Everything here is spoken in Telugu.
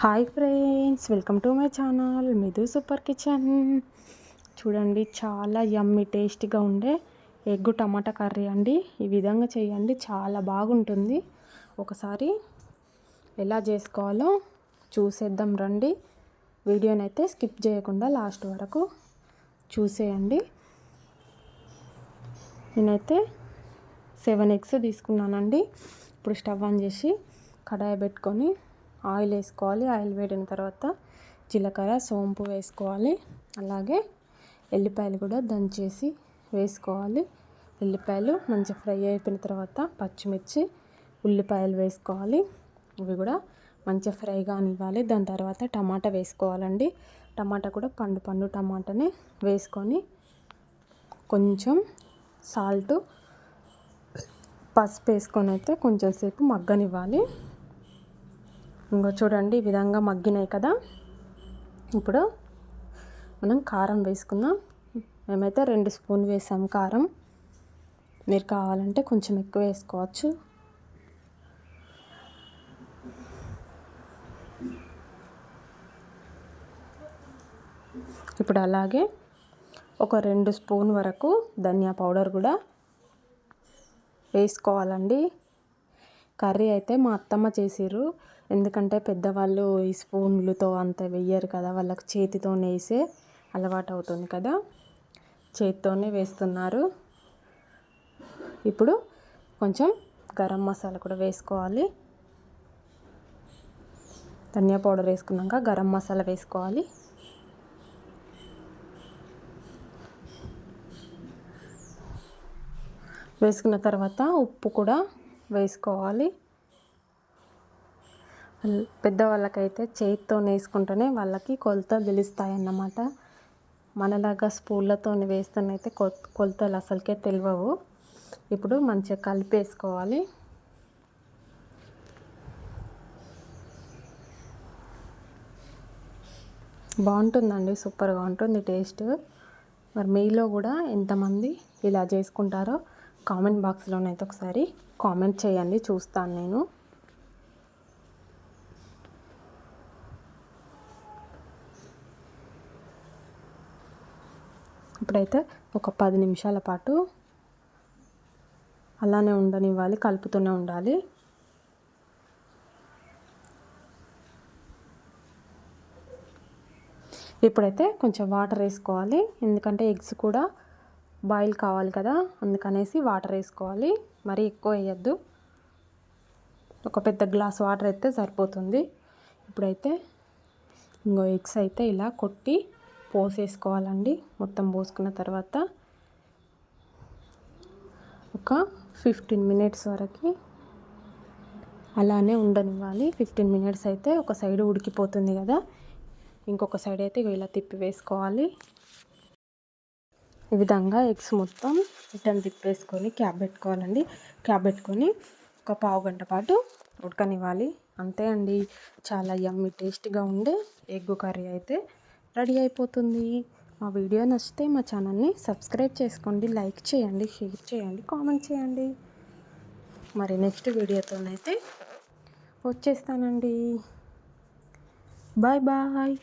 Hi friends welcome to my channel Midhu super kitchen. చూడండి చాలా యమ్మీ టేస్టీగా ఉండే ఎగ్గు టమాటా కర్రీ అండి. ఈ విధంగా చేయండి చాలా బాగుంటుంది. ఒకసారి ఎలా చేసుకోవాలో చూసేద్దాం రండి. వీడియోని అయితే స్కిప్ చేయకుండా లాస్ట్ వరకు చూసేయండి. నేనైతే సెవెన్ ఎగ్స్ తీసుకున్నానండి. ఇప్పుడు స్టవ్ ఆన్ చేసి కడాయి పెట్టుకొని ఆయిల్ వేసుకోవాలి. ఆయిల్ వేడిన తర్వాత జీలకర్ర సోంపు వేసుకోవాలి. అలాగే ఎల్లిపాయలు కూడా దంచేసి వేసుకోవాలి. ఎల్లిపాయలు మంచిగా ఫ్రై అయిపోయిన తర్వాత పచ్చిమిర్చి ఉల్లిపాయలు వేసుకోవాలి. ఇవి కూడా మంచిగా ఫ్రై కానివ్వాలి దాని తర్వాత టమాటా వేసుకోవాలండి. టమాటా కూడా పండు పండు టమాటాని వేసుకొని కొంచెం సాల్ట్ పసుపు వేసుకొని అయితే కొంచెం సేపు మగ్గనివ్వాలి. ఇంకో చూడండి ఈ విధంగా మగ్గినాయి కదా. ఇప్పుడు మనం కారం వేసుకుందాం. మేమైతే రెండు స్పూన్ వేసాం కారం. మీరు కావాలంటే కొంచెం ఎక్కువ వేసుకోవచ్చు. ఇప్పుడు అలాగే ఒక రెండు స్పూన్ వరకు ధనియా పౌడర్ కూడా వేసుకోవాలండి. కర్రీ అయితే మా అత్తమ్మ చేసిర్రు. ఎందుకంటే పెద్దవాళ్ళు ఈ స్పూన్లతో అంత వేయరు కదా వాళ్ళకి చేతితో వేసే అలవాటు అవుతుంది కదా చేతితోనే వేస్తున్నారు. ఇప్పుడు కొంచెం గరం మసాలా కూడా వేసుకోవాలి. ధనియా పౌడర్ వేసుకున్నాక గరం మసాలా వేసుకోవాలి. వేసుకున్న తర్వాత ఉప్పు కూడా వేసుకోవాలి. పెద్దవాళ్ళకైతే చేతితో వేసుకుంటేనే వాళ్ళకి కొలతలు తెలుస్తాయన్నమాట. మనలాగా స్పూన్లతో వేస్తేనైతే కొలతలు అసలుకే తెలియవు ఇప్పుడు మంచిగా కలిపేసుకోవాలి బాగుంటుందండి సూపర్గా ఉంటుంది టేస్ట్. మరి మీలో కూడా ఎంతమంది ఇలా చేసుకుంటారో కామెంట్ బాక్స్లోనైతే ఒకసారి కామెంట్ చేయండి చూస్తాను నేను. ఇప్పుడైతే ఒక పది నిమిషాల పాటు అలానే ఉండనివ్వాలి కలుపుతూనే ఉండాలి. ఇప్పుడైతే కొంచెం వాటర్ వేసుకోవాలి ఎందుకంటే ఎగ్స్ కూడా బాయిల్ కావాలి కదా అందుకనేసి వాటర్ వేసుకోవాలి. మరీ ఎక్కువ వేయద్దు. ఒక పెద్ద గ్లాస్ వాటర్ అయితే సరిపోతుంది. ఇప్పుడైతే ఇంకో ఎగ్స్ అయితే ఇలా కొట్టి పోసేసుకోవాలండి. మొత్తం పోసుకున్న తర్వాత ఒక ఫిఫ్టీన్ మినిట్స్ వరకు అలానే ఉండనివ్వాలి. ఫిఫ్టీన్ మినిట్స్ అయితే ఒక సైడ్ ఉడికిపోతుంది కదా. ఇంకొక సైడ్ అయితే ఇలా తిప్పి వేసుకోవాలి. ఈ విధంగా ఎగ్స్ మొత్తం రిటర్న్ తిప్పేసుకొని క్యాబ్ పెట్టుకోవాలండి. క్యాబ్ పెట్టుకొని ఒక పావు గంట పాటు ఉడకనివ్వాలి. అంతే అండి. చాలా యమ్మీ టేస్ట్గా ఉండే ఎగ్ కర్రీ అయితే రెడీ అయిపోతుంది. మా వీడియో నచ్చితే మా ఛానల్ని సబ్స్క్రైబ్ చేసుకోండి లైక్ చేయండి షేర్ చేయండి కామెంట్ చేయండి. మరి నెక్స్ట్ వీడియోతోనైతే వచ్చేస్తానండి. Bye bye.